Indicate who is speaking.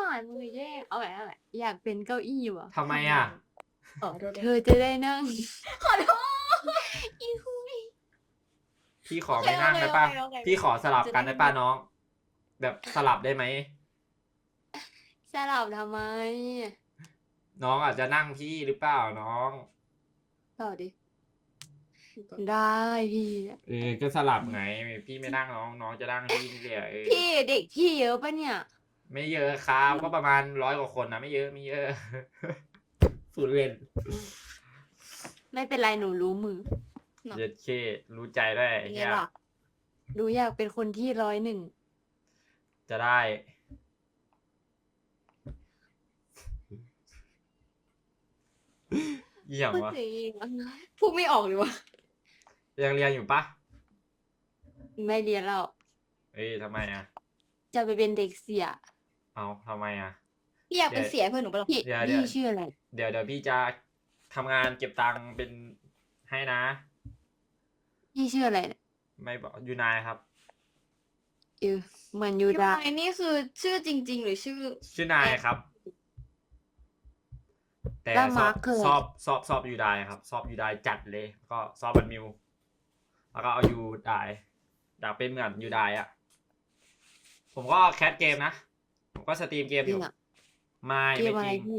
Speaker 1: หวานมือแย่เอาไว้เอาไว้อยากเป็นเก้าอี้ว่ะ
Speaker 2: ทำไมอะ
Speaker 3: ขอโทษ
Speaker 1: เธอจะได้นั่ง
Speaker 3: ขอโทษ
Speaker 1: อีหุย
Speaker 2: พี่ขอไม่นั่งได้ป่ะ
Speaker 3: โอเคโอเคโอเค
Speaker 2: พี่ขอสลับกัน
Speaker 1: จะได้
Speaker 2: ได้ป่ะน้อง แบบสลับได้ไหม
Speaker 1: สลับทำไม
Speaker 2: น้องอาจจะนั่งพี่หรือเปล่าน้อง
Speaker 1: ต่อดิ ได้พี่
Speaker 2: เออ ก็สลับไง พี่ไม่นั่งน้อง น้องจะนั่งพี่นี่แหละเออ
Speaker 1: พี่เด็กพี่เยอะปะเนี่ย
Speaker 2: ไม่เยอะครับก็ประมาณร้อยกว่าคนนะไม่เยอะไม่เยอะสุดเล่น
Speaker 1: ไม่เป็นไรหนูรู้มือ
Speaker 2: เย็ดเครู้ใจด้วย
Speaker 3: เป็น
Speaker 2: ไอ้
Speaker 3: ไง
Speaker 2: เนี่ย
Speaker 3: ล่ะ
Speaker 1: หนูอยากเป็นคนที่ร้อยหนึ่ง
Speaker 2: จะได้ เยี่ยม
Speaker 1: พูด
Speaker 2: วะ
Speaker 1: สิ
Speaker 3: พูดไม่ออกเลยวะ
Speaker 2: ยังเรียนอยู่ปะ
Speaker 1: ไม่เรียนแล้ว
Speaker 2: เอ้ยทำไมอะ
Speaker 1: จะไปเป็นเด็กเสีย
Speaker 2: เอาทำไมอะ
Speaker 3: พี่อยากเป็นเสียเพื่อนหนูปะล่ะ
Speaker 1: พี่
Speaker 2: เดี๋ยวเดี๋ยว
Speaker 1: พี่ชื่ออะไร
Speaker 2: เดี๋ยวเดี๋ยวพี่จะทำงานเก็บตังค์เป็นให้นะ
Speaker 1: พี่ชื่ออะไรเนี่ย
Speaker 2: ไม่บอกยูนายครับ
Speaker 1: เออเหมือนยู
Speaker 3: ยู
Speaker 1: ดา
Speaker 3: ไนนี่คือชื่อจริง ๆ หรือชื่อ
Speaker 2: ชื่อนายครับ แต่
Speaker 1: แล้ว
Speaker 2: ชอ
Speaker 1: มา
Speaker 2: บ
Speaker 1: ร์คเคย
Speaker 2: ชอบชอบชอบยูไดครับชอบยูไดจัดเลยก็ชอบบันมิว แล้วก็เอายูไดอยากเป็นเหมือนยูไดอะ ผมก็แคสเกมนะ ผมก็สตรีมเกมอ
Speaker 1: จริ
Speaker 2: ยู่
Speaker 1: งอะ
Speaker 2: ไม่
Speaker 1: เก
Speaker 2: ไม่
Speaker 1: มอะ
Speaker 2: จ
Speaker 1: ไร
Speaker 2: ริง
Speaker 1: พี่